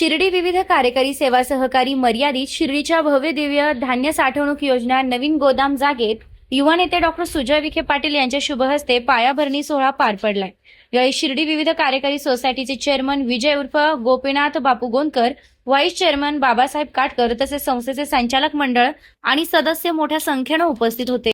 शिर्डी विविध कार्यकारी सेवा सहकारी मर्यादित शिर्डीच्या भव्य दिव्य धान्य साठवणूक योजना नवीन गोदाम जागेत युवा नेते डॉक्टर सुजय विखे पाटील यांच्या शुभ हस्ते पायाभरणी सोहळा पार पडलाय. यावेळी शिर्डी विविध कार्यकारी सोसायटीचे चेअरमन विजय उर्फ गोपीनाथ बापू गोंदकर व्हाईस चेअरमन बाबासाहेब काटकर तसेच संस्थेचे संचालक मंडळ आणि सदस्य मोठ्या संख्येनं उपस्थित होते.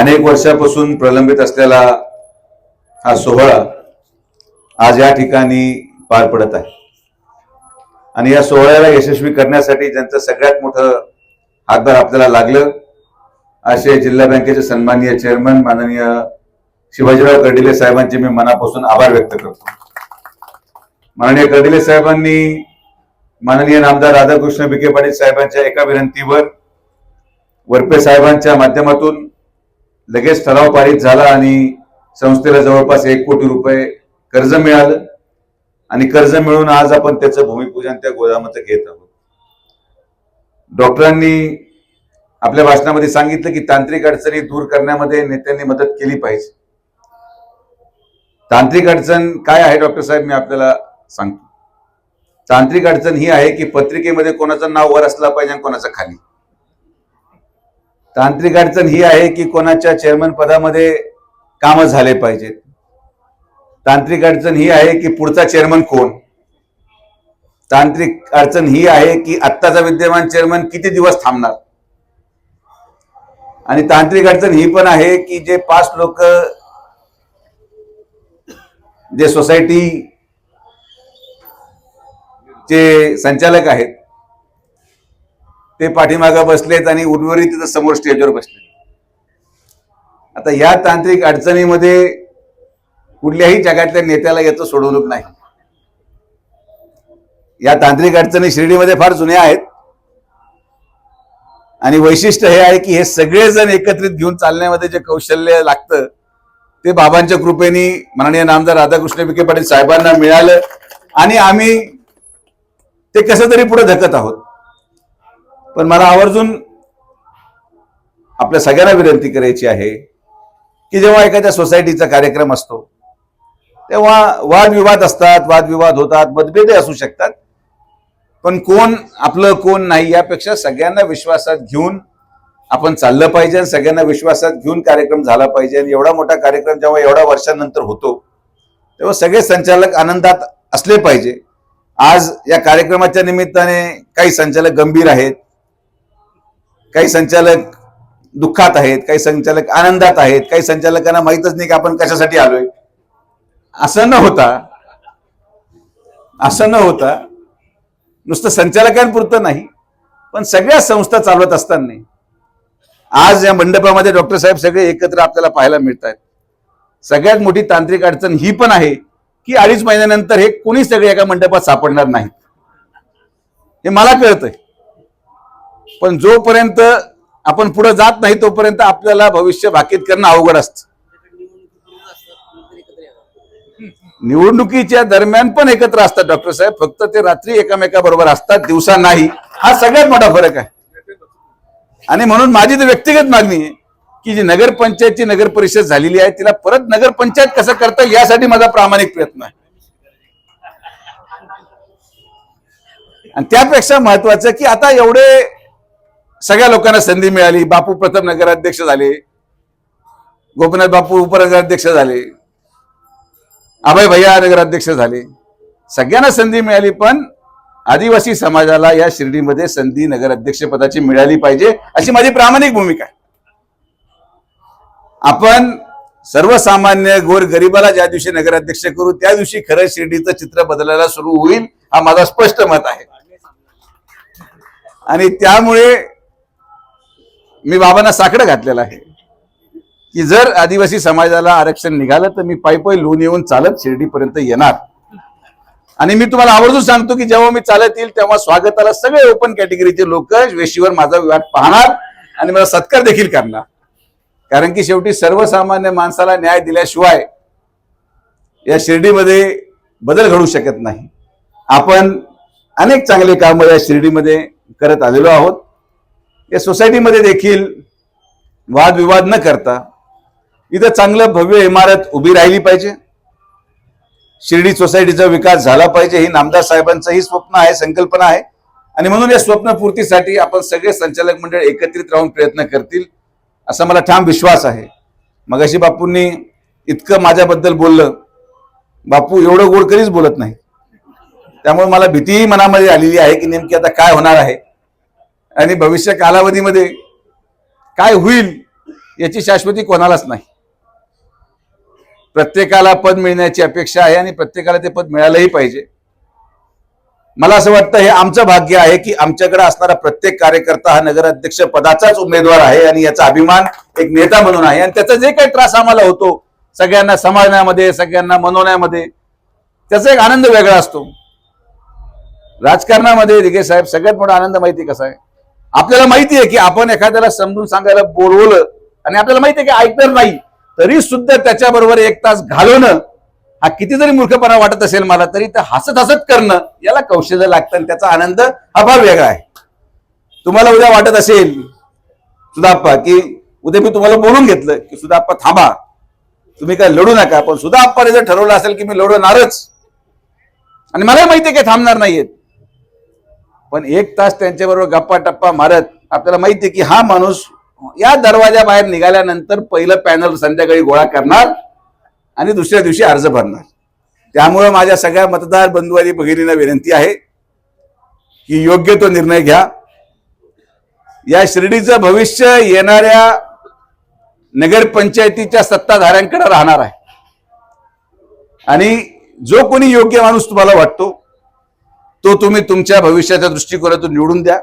अनेक वर्षापासून प्रलंबित असलेला हा सोहळा आज या ठिकाणी पार पडत आहे. आणि या सोहळ्याला यशस्वी करण्यासाठी ज्यांचं सगळ्यात मोठं हातभार आपल्याला लागलं असे जिल्हा बँकेचे सन्माननीय चेअरमन माननीय शिवाजीराव कर्डिले साहेबांचे मी मनापासून आभार व्यक्त करतो. माननीय कर्डिले साहेबांनी माननीय नामदार राधाकृष्ण विखे पाटील साहेबांच्या एका विनंतीवर वरपे साहेबांच्या माध्यमातून लगेच ठराव पारित झाला आणि संस्थेला जवळपास एक कोटी रुपये कर्ज मिळालं. आणि कर्ज मिळून आज आपण त्याचं भूमिपूजन त्या गोदामाचं घेत आहोत. डॉक्टरांनी आपल्या भाषणामध्ये सांगितलं की तांत्रिक अडचणी दूर करण्यामध्ये नेत्यांनी मदत केली पाहिजे. तांत्रिक अडचण काय आहे डॉक्टर साहेब मी आपल्याला सांगतो. तांत्रिक अडचण ही आहे की पत्रिकेमध्ये कोणाचं नाव वर असलं पाहिजे आणि कोणाचं खाली. तांत्रिक अडचण ही आहे की कोणाच्या चेअरमन पदामध्ये कामं झाले पाहिजेत. तांत्रिक अडचण ही आहे की पुढचा चेअरमन कोण? तांत्रिक अडचण ही आहे की आत्ताचा विद्यमान चेअरमन किती दिवस थांबणार? आणि तांत्रिक अडचण ही पण आहे की जे पाच लोक जे सोसायटी चे संचालक आहेत ते पाठीमागं बसलेत आणि उर्वरित तिथं समोर स्टेजवर बसले आता या तांत्रिक अडचणीमध्ये कुठल्याही जगातल्या नेत्याला याचं सोडवणूक नाही. या तांत्रिक अडचणी शिर्डीमध्ये फार जुन्या आहेत. आणि वैशिष्ट्य हे आहे की हे सगळेजण एकत्रित घेऊन चालण्यामध्ये जे कौशल्य लागतं ते बाबांच्या कृपेने माननीय नामदार राधाकृष्ण विखे पाटील साहेबांना मिळालं आणि आम्ही ते कसं तरी पुढे धकत आहोत. पण मला आवर्जून आपल्या सगळ्यांना विनंती करायची आहे की जेव्हा एखाद्या सोसायटीचा कार्यक्रम असतो तेव्हा वादविवाद असतात वादविवाद होतात मतभेदही असू शकतात. पण कोण आपलं कोण नाही यापेक्षा सगळ्यांना विश्वासात घेऊन आपण चाललं पाहिजे आणि सगळ्यांना विश्वासात घेऊन कार्यक्रम झाला पाहिजे. आणि एवढा मोठा कार्यक्रम जेव्हा एवढ्या वर्षानंतर होतो तेव्हा सगळे संचालक आनंदात असले पाहिजे. आज या कार्यक्रमाच्या निमित्ताने काही संचालक गंभीर आहेत. काही संचालक दुःखात आहेत काही संचालक आनंदात आहेत काही संचालकांना माहीतच नाही की आपण कशासाठी आलोय. असं न होता असं न होता नुसतं संचालकांपुरतं नाही पण सगळ्या संस्था चालवत असताना आज या मंडपामध्ये डॉक्टर साहेब सगळे एकत्र आपल्याला पाहायला मिळत आहेत सगळ्यात मोठी तांत्रिक अडचण ही पण आहे की अडीच महिन्यानंतर हे कोणी सगळे एका मंडपात सापडणार नाही हे मला कळतंय. पण जोपर्यंत आपण पुढे जात नाही तोपर्यंत आपल्याला भविष्य भाकीत करणं अवघड असतं. निवडणुकीच्या दरम्यान पण एकत्र असतात डॉक्टर साहेब. फक्त ते रात्री एकामेकाबरोबर असतात दिवसा नाही. हा सगळ्यात मोठा फरक आहे. आणि म्हणून माझी तर व्यक्तिगत मागणी आहे की जी नगरपंचायतची नगर परिषद झालेली आहे तिला परत नगरपंचायत कसं करता येईल यासाठी माझा प्रामाणिक प्रयत्न आहे. आणि त्यापेक्षा महत्वाचं की आता एवढे सगळ्या लोकांना संधी मिळाली. बापू प्रथम नगराध्यक्ष झाले. गोपीनाथ बापू उपनगराध्यक्ष झाले. अभय भैया नगराध्यक्ष झाले. सगळ्यांना संधी मिळाली पण आदिवासी समाजाला या शिर्डीमध्ये संधी नगराध्यक्ष पदाची मिळाली पाहिजे अशी माझी प्रामाणिक भूमिका आहे. आपण सर्वसामान्य गोर गरिबाला ज्या दिवशी नगराध्यक्ष करू त्या दिवशी खरं शिर्डीचं चित्र बदलायला सुरू होईल हा माझा स्पष्ट मत आहे. आणि त्यामुळे मी बाबांना साकडं घातलेलं आहे. की जर आदिवासी समाजाला आरक्षण निघालं तर मी पायी पायी लोन येऊन चालत शिर्डीपर्यंत येणार. आणि मी तुम्हाला आवर्जून सांगतो की जेव्हा मी चालत येईल तेव्हा स्वागताला सगळे ओपन कॅटेगरीचे लोक वेशीवर माझा वाट पाहणार आणि मला सत्कार देखील करणार. कारण की शेवटी सर्वसामान्य माणसाला न्याय दिल्याशिवाय या शिर्डीमध्ये बदल घडू शकत नाही. आपण अनेक चांगले कामं या शिर्डीमध्ये करत आलेलो आहोत. या सोसायटीमध्ये देखील वादविवाद न करता इथं चांगलं भव्य इमारत उभी राहिली पाहिजे. शिर्डी सोसायटीचा विकास झाला पाहिजे. ही नामदार साहेबांचंही स्वप्न आहे संकल्पना आहे. आणि म्हणून या स्वप्नपूर्तीसाठी आपण सगळे संचालक मंडळ एकत्रित राहून प्रयत्न करतील असा मला ठाम विश्वास आहे. मगाशी बापूंनी इतकं माझ्याबद्दल बोललं. बापू एवढं गोड कधीच बोलत नाही त्यामुळे मला भीतीही मनामध्ये आलेली आहे की नेमकी आता काय होणार आहे. आणि भविष्य कालावधीमध्ये काय होईल याची शाश्वती कोणालाच नाही. प्रत्येकाला पद मिळण्याची अपेक्षा आहे आणि प्रत्येकाला ते पद मिळालंही पाहिजे. मला असं वाटतं हे आमचं भाग्य आहे की आमच्याकडे असणारा प्रत्येक कार्यकर्ता हा नगराध्यक्ष पदाचाच उमेदवार आहे आणि याचा अभिमान एक नेता म्हणून आहे. आणि त्याचा जे काही त्रास आम्हाला होतो सगळ्यांना समाजण्यामध्ये सगळ्यांना मनवण्यामध्ये त्याचा एक आनंद वेगळा असतो. राजकारणामध्ये दिघे साहेब सगळ्यात मोठा आनंद माहिती कसा आहे? आपल्याला माहिती आहे की आपण एखाद्याला समजून सांगायला बोलवलं आणि आपल्याला माहिती आहे की ऐकणार नाही तरी सुद्धा त्याच्याबरोबर एक तास घालवणं हा किती जरी मूर्खपणा वाटत असेल मला तरी ते हसत हसत करणं याला कौशल्य लागतं आणि त्याचा आनंद हा फार वेगळा आहे. तुम्हाला उद्या वाटत असेल सुधाप्पा की उद्या मी तुम्हाला बोलून घेतलं की सुधाप्पा थांबा. तुम्ही काय लढू नका पण सुधाप्पाने जर ठरवलं असेल की मी लढवणारच आणि मलाही माहिती आहे की थांबणार नाहीयेत पण एक तास त्यांच्याबरोबर गप्पा टप्पा मारत आपल्याला माहिती आहे की हा माणूस या दरवाजा बाहेर निघाल्यानंतर पहिलं पॅनल संध्याकाळी गोळा करणार आणि दुसऱ्या दिवशी अर्ज भरणार. त्यामुळं माझ्या सगळ्या मतदार बंधू आणि भगिनींना विनंती आहे की योग्य तो निर्णय घ्या. या शिर्डीचं भविष्य येणाऱ्या नगरपंचायतीच्या सत्ताधाऱ्यांकडे राहणार आहे. आणि जो कोणी योग्य माणूस तुम्हाला वाटतो तो तुम्ही तुमच्या भविष्याच्या दृष्टिकोनातून निवडून द्या.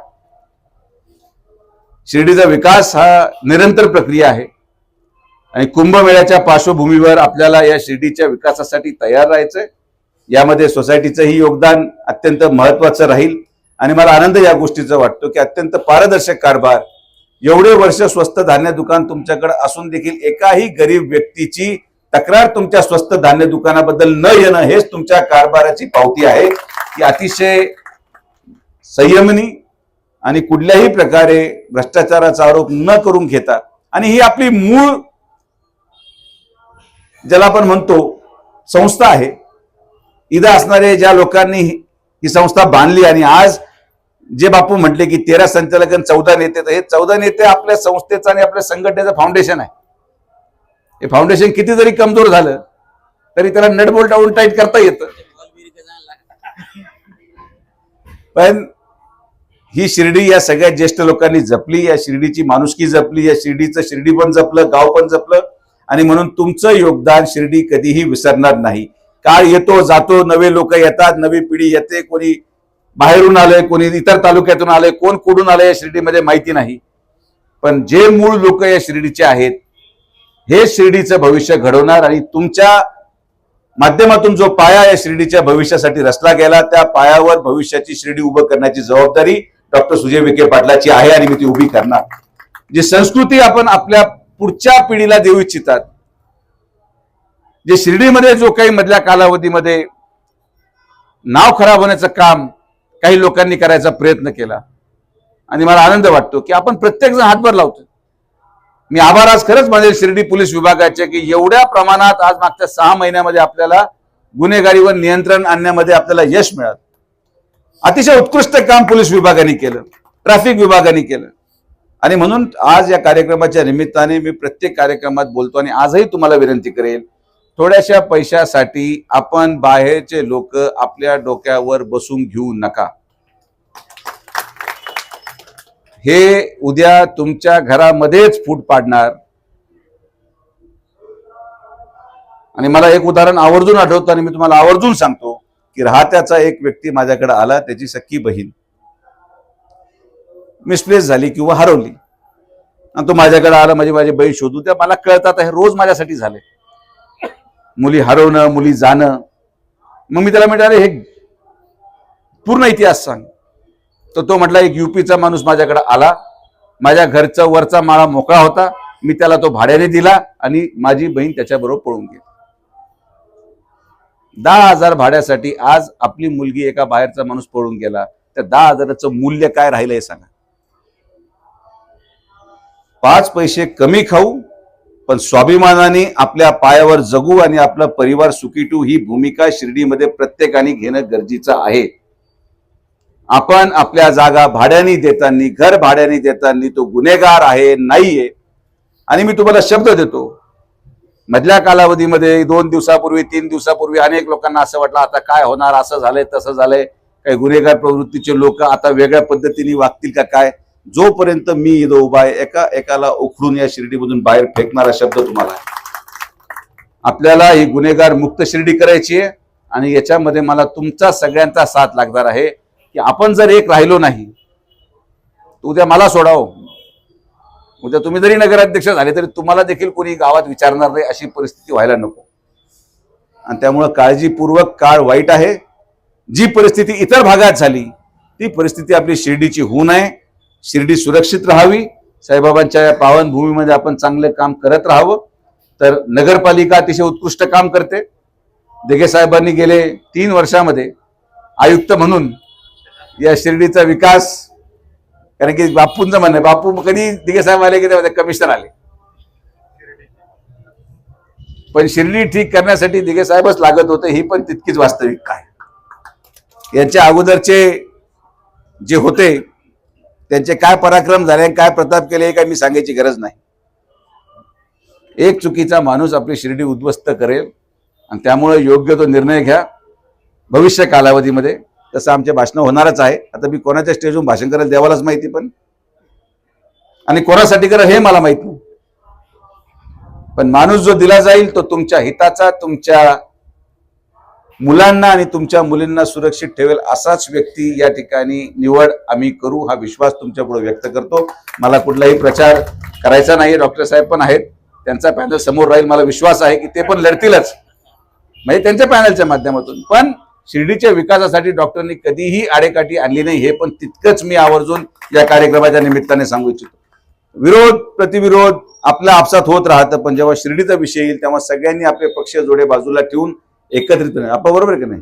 शिर्डीचा विकास हा निरंतर प्रक्रिया आहे. आणि कुंभमेळ्याच्या पार्श्वभूमीवर आपल्याला या शिर्डीच्या विकासासाठी तयार राहायचंय. यामध्ये सोसायटीचंही योगदान अत्यंत महत्वाचं राहील. आणि मला आनंद या गोष्टीचा वाटतो की अत्यंत पारदर्शक कारभार एवढे वर्ष स्वस्त धान्य दुकान तुमच्याकडे असून देखील एकाही गरीब व्यक्तीची तक्रार तुमच्या स्वस्त धान्य दुकानाबद्दल न येणं हेच तुमच्या कारभाराची पावती आहे. की अतिशय संयमनी आणि कुठल्याही प्रकारे भ्रष्टाचाराचा आरोप न करून घेता आणि ही आपली मूळ ज्याला आपण म्हणतो संस्था आहे. इथं असणारे ज्या लोकांनी ही संस्था बांधली आणि आज जे बापू म्हटले की तेरा संचालक आणि चौदा नेते तर हे चौदा नेते आपल्या संस्थेचं आणि आपल्या संघटनेचं फाउंडेशन आहे. हे फाउंडेशन किती जरी कमजोर झालं तरी त्याला नटबोल्ट टाऊन टाईट करता येतं. पण ही शिर्डी या सगळ्या ज्येष्ठ लोकांनी जपली या शिर्डीची माणुसकी जपली या शिर्डीचं शिर्डी पण जपलं गाव पण जपलं आणि म्हणून तुमचं योगदान शिर्डी कधीही विसरणार नाही. काळ येतो जातो नवे लोक येतात नवी पिढी येते कोणी बाहेरून आलंय कोणी इतर तालुक्यातून आलंय कोण कुठून आलंय या शिर्डीमध्ये माहिती नाही. पण जे मूळ लोक या शिर्डीचे आहेत हे शिर्डीचं भविष्य घडवणार आणि तुमच्या माध्यमातून जो पाया या शिर्डीच्या भविष्यासाठी रचला गेला त्या पायावर भविष्याची शिर्डी उभं करण्याची जबाबदारी डॉक्टर सुजय विखे पाटलाची आहे आणि मी ती उभी करणार. जी संस्कृती आपण आपल्या पुढच्या पिढीला देऊ इच्छितात जे शिर्डीमध्ये जो काही मधल्या कालावधीमध्ये नाव खराब होण्याचं काम काही लोकांनी करायचा प्रयत्न केला. आणि मला आनंद वाटतो की आपण प्रत्येकजण हातभार लावतो मी आभार आज खरंच माझे शिर्डी पोलीस विभागाचे की एवढ्या प्रमाणात आज मागच्या सहा महिन्यामध्ये आपल्याला गुन्हेगारीवर नियंत्रण आणण्यामध्ये आपल्याला यश मिळालं. अतिशय उत्कृष्ट काम पोलीस विभागाने केलं ट्रॅफिक विभागाने केलं. आणि म्हणून आज या कार्यक्रमाच्या निमित्ताने मी प्रत्येक कार्यक्रमात बोलतो आणि आजही तुम्हाला विनंती करेल थोड्याशा पैशासाठी आपण बाहेरचे लोक आपल्या डोक्यावर बसून घेऊ नका. हे उद्या तुमच्या घरामध्येच फूट पाडणार. आणि मला एक उदाहरण आवर्जून आठवतं आणि मी तुम्हाला आवर्जून सांगतो की राहत्याचा एक व्यक्ती माझ्याकडे आला त्याची सख्खी बहीण. मिसप्लेस झाली किंवा हरवली. आणि तो माझ्याकडे आला माझी माझी बहीण शोधू त्या मला कळतात हे रोज माझ्यासाठी झाले मुली हरवणं मुली जाणं. मग मी त्याला म्हटलं हे पूर्ण इतिहास सांग. तर तो म्हटला एक युपीचा माणूस माझ्याकडे आला. माझ्या घरचा वरचा माळा मोकळा होता. मी त्याला तो भाड्याने दिला आणि माझी बहीण त्याच्याबरोबर पळून गेली. दहा हजार भाड्यासाठी आज आपली मुलगी एका बाहेरचा माणूस पळून गेला. त्या दहा हजाराचं मूल्य काय राहिलं हे सांगा. पाच पैसे कमी खाऊ पण स्वाभिमानाने आपल्या पायावर जगू आणि आपला परिवार सुखी ही भूमिका शिर्डीमध्ये प्रत्येकाने घेणं गरजेचं आहे. आपण आपल्या जागा भाड्याने देताना घर भाड्याने देताना तो गुन्हेगार आहे नाहीये. आणि मी तुम्हाला शब्द देतो. मधल्या कालावधीमध्ये दोन दिवसापूर्वी तीन दिवसापूर्वी अनेक लोकांना असं वाटलं आता काय होणार असं झालंय तसं झालंय. काही गुन्हेगार प्रवृत्तीचे लोक आता वेगळ्या पद्धतीने वागतील का काय? जोपर्यंत मी इथं उभा आहे एका एकाला उखडून या शिर्डीमधून बाहेर फेकणारा शब्द तुम्हाला आपल्याला ही गुन्हेगार मुक्त शिर्डी करायची आहे आणि याच्यामध्ये मला तुमचा सगळ्यांचा साथ लागणार आहे. की आपण जर एक राहिलो नाही उद्या मला सोडाव. उद्या तुम्ही जरी नगराध्यक्ष झाले तरी तुम्हाला देखील कोणी गावात विचारणार नाही अशी परिस्थिती व्हायला नको. आणि त्यामुळं काळजीपूर्वक काळ वाईट आहे. जी परिस्थिती इतर भागात झाली ती परिस्थिती आपली शिर्डीची होऊ नये. शिर्डी सुरक्षित राहावी. साईबाबांच्या या पावनभूमीमध्ये आपण चांगले काम करत राहावं. तर नगरपालिका अतिशय उत्कृष्ट काम करते. दिघे साहेबांनी गेले तीन वर्षामध्ये आयुक्त म्हणून या शिर्डीचा विकास कारण की बापूंचं म्हणणं आहे, बापू कधी दिघे साहेब आले की ते कमिशनर आले? पण शिर्डी ठीक करण्यासाठी दिघे साहेबच लागत होते ही पण तितकीच वास्तविक काय. यांच्या अगोदरचे जे होते त्यांचे काय पराक्रम झाले काय प्रताप केले हे काय मी सांगायची गरज नाही. एक चुकीचा माणूस आपली शिर्डी उद्ध्वस्त करेल आणि त्यामुळे योग्य तो निर्णय घ्या भविष्य कालावधीमध्ये. तसं आमचे भाषणं होणारच आहे. आता मी कोणाच्या स्टेजवरून भाषण करेल देवालाच माहिती पण. आणि कोणासाठी करेल हे मला माहीत नाही. पण माणूस जो दिला जाईल तो तुमच्या हिताचा तुमच्या मुलांना आणि तुमच्या मुलींना सुरक्षित ठेवेल असाच व्यक्ती या ठिकाणी निवड आम्ही करू हा विश्वास तुमच्यापुढे व्यक्त करतो. मला कुठलाही प्रचार करायचा नाही डॉक्टर साहेब पण आहेत. त्यांचा पॅनल समोर राहील मला विश्वास आहे की ते पण लढतीलच. म्हणजे त्यांच्या पॅनलच्या माध्यमातून. पण शिर्डीच्या विकासासाठी डॉक्टरनी कधीही आडेकाठी आणली नाही हे पण तितकंच मी आवर्जून या कार्यक्रमाच्या निमित्ताने सांगू इच्छितो. विरोध प्रतिविरोध आपला आपसात होत राहतं पण जेव्हा शिर्डीचा विषय येईल तेव्हा सगळ्यांनी आपले पक्ष जोडे बाजूला ठेवून एकत्रितपणे आपण बरोबर आहे का नाही?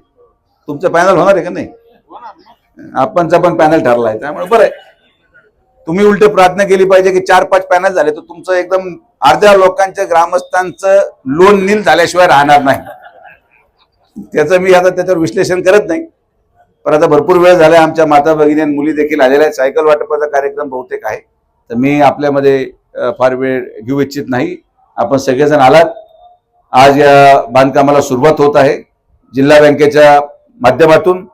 तुमचं पॅनल होणार आहे का नाही? आपणचा पण पॅनल ठरला आहे त्यामुळे बरं आहे. तुम्ही उलट प्रार्थना केली पाहिजे की चार पाच पॅनल झाले तर तुमचं एकदम अर्ध्या लोकांच्या ग्रामस्थांचं लोन नील झाल्याशिवाय राहणार नाही. त्याचं मी आता त्याच्यावर विश्लेषण करत नाही. पण आता भरपूर वेळ झाला आमच्या माता भगिनी आणि मुली देखील आलेल्या आहेत. सायकल वाटपाचा कार्यक्रम बहुतेक आहे. तर मी आपल्यामध्ये फार वेळ घेऊ इच्छित नाही. आपण सगळेजण आलात. आज या बांधकामाला सुरुवात होत आहे. जिल्हा बँकेच्या माध्यमातून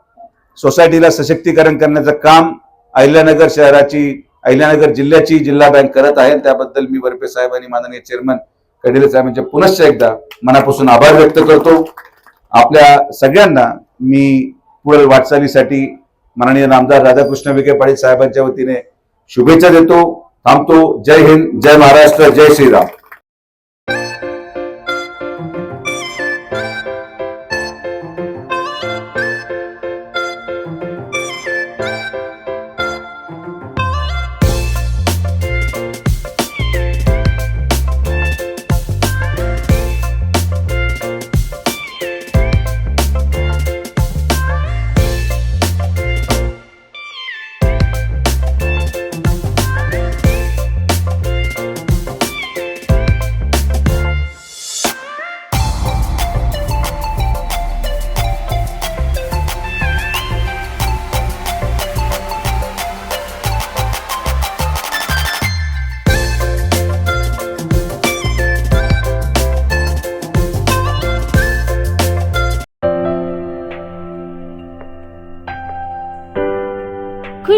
सोसायटीला सशक्तीकरण करण्याचं काम अहिल्यानगर शहराची अहिल्यानगर जिल्ह्याची जिल्हा बँक करत आहे. त्याबद्दल मी वरपे साहेब आणि माननीय चेअरमन कडिले साहेबांचे पुनश्च एकदा मनापासून आभार व्यक्त करतो. आपल्या सगळ्यांना मी पुढील वाटचालीसाठी माननीय नामदार राधाकृष्ण विखे पाटील साहेबांच्या वतीने शुभेच्छा देतो थांबतो. जय हिंद जय महाराष्ट्र जय श्रीराम.